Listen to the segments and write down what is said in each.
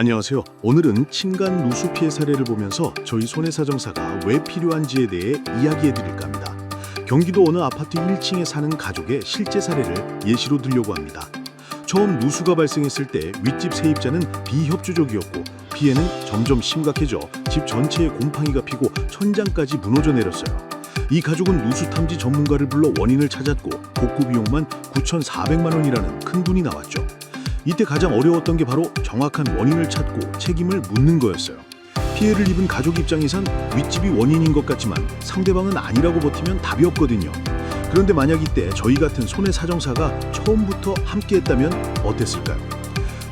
안녕하세요. 오늘은 친간 누수 피해 사례를 보면서 저희 손해사정사가 왜 필요한지에 대해 이야기해 드릴까 합니다. 경기도 어느 아파트 1층에 사는 가족의 실제 사례를 예시로 들려고 합니다. 처음 누수가 발생했을 때 윗집 세입자는 비협조적이었고 피해는 점점 심각해져 집 전체에 곰팡이가 피고 천장까지 무너져 내렸어요. 이 가족은 누수 탐지 전문가를 불러 원인을 찾았고 복구 비용만 9,400만 원이라는 큰 돈이 나왔죠. 이때 가장 어려웠던 게 바로 정확한 원인을 찾고 책임을 묻는 거였어요. 피해를 입은 가족 입장에선 윗집이 원인인 것 같지만 상대방은 아니라고 버티면 답이 없거든요. 그런데 만약 이때 저희 같은 손해 사정사가 처음부터 함께했다면 어땠을까요?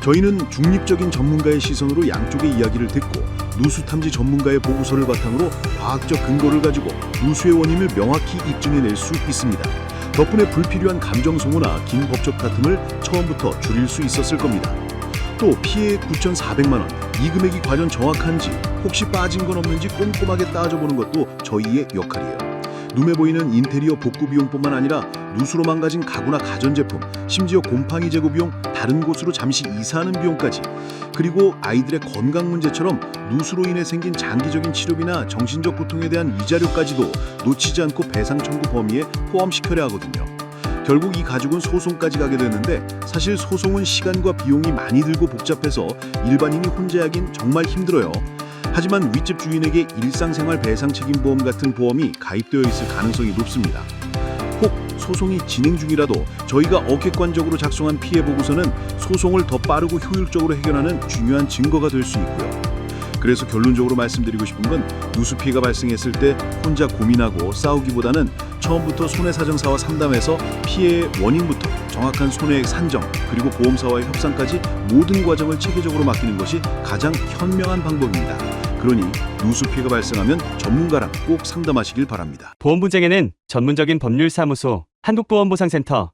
저희는 중립적인 전문가의 시선으로 양쪽의 이야기를 듣고 누수 탐지 전문가의 보고서를 바탕으로 과학적 근거를 가지고 누수의 원인을 명확히 입증해낼 수 있습니다. 덕분에 불필요한 감정 소모나 긴 법적 다툼을 처음부터 줄일 수 있었을 겁니다. 또 피해 9,400만 원, 이 금액이 과연 정확한지 혹시 빠진 건 없는지 꼼꼼하게 따져보는 것도 저희의 역할이에요. 눈에 보이는 인테리어 복구 비용뿐만 아니라 누수로 망가진 가구나 가전제품, 심지어 곰팡이 제거 비용, 다른 곳으로 잠시 이사하는 비용까지 그리고 아이들의 건강 문제처럼 누수로 인해 생긴 장기적인 치료비나 정신적 고통에 대한 위자료까지도 놓치지 않고 배상 청구 범위에 포함시켜야 하거든요. 결국 이 가족은 소송까지 가게 되는데 사실 소송은 시간과 비용이 많이 들고 복잡해서 일반인이 혼자 하긴 정말 힘들어요. 하지만 윗집 주인에게 일상생활 배상 책임 보험 같은 보험이 가입되어 있을 가능성이 높습니다. 혹 소송이 진행 중이라도 저희가 어객관적으로 작성한 피해 보고서는 소송을 더 빠르고 효율적으로 해결하는 중요한 증거가 될 수 있고요. 그래서 결론적으로 말씀드리고 싶은 건 누수 피해가 발생했을 때 혼자 고민하고 싸우기보다는 처음부터 손해사정사와 상담해서 피해의 원인부터 정확한 손해액 산정 그리고 보험사와의 협상까지 모든 과정을 체계적으로 맡기는 것이 가장 현명한 방법입니다. 그러니 누수 피해가 발생하면 전문가랑 꼭 상담하시길 바랍니다. 보험 분쟁에는 전문적인 법률사무소 한국보험보상센터